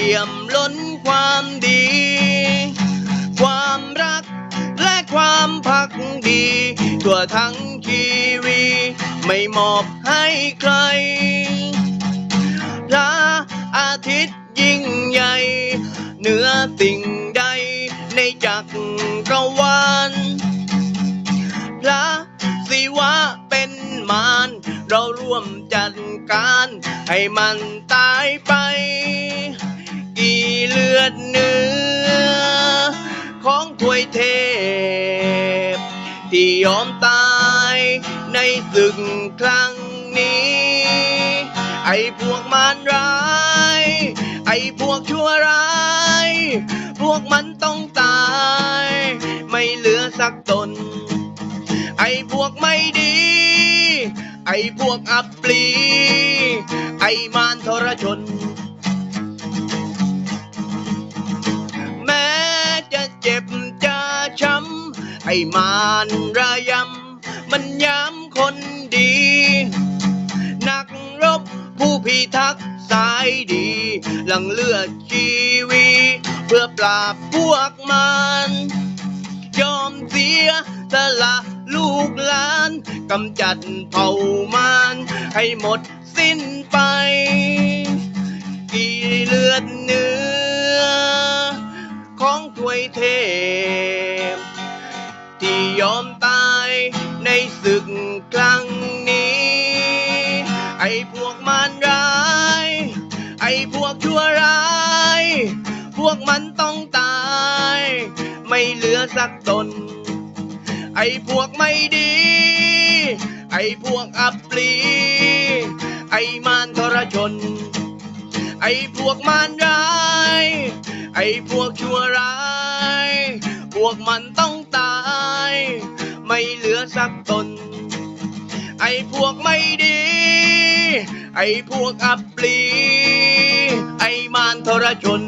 เปี่ยมล้นความดี ความรักและความพักดีตัวทั้งคีวีไม่มอบให้ใครพระอาทิตย์ยิ่งใหญ่ เหนือสิ่งใดในจักรวาลพระศิวะเป็นมารเราร่วมจัดการ ให้มันตายไป กีเลือดเนื้อ ของถวยเทพ ที่ยอมตายในศึกครั้งนี้ ไอ้พวกมารร้าย ไอ้พวกชั่วร้าย พวกมันต้องตาย ไม่เหลือสักตน ไอ้พวกไม่ดี ไอ้พวกอับปลี ไอ้มารทรชนำไอ้มารระยำ มันย้ำคนดี นักรบผู้พิทักษ์สายดี หลังเลือดชีวีเพื่อปราบพวกมัน ยอมเสียสละลูกหลานกำจัดเผ่ามารให้หมดสิ้นไป กี่เลือดเนื้อของถวยเท ศึกครั้งนี้ ไอ้พวกมารร้าย ไอ้พวกชั่วร้าย พวกมันต้องตาย ไม่เหลือสักตน ไอ้พวกไม่ดี ไอ้พวกอับปลี ไอ้มารทรชน ไอ้พวกมารร้าย ไอ้พวกชั่วร้าย พวกมันต้อง สักตน ไอ้พวกไม่ดี ไอ้พวกอับปลี ไอ้มารทรชน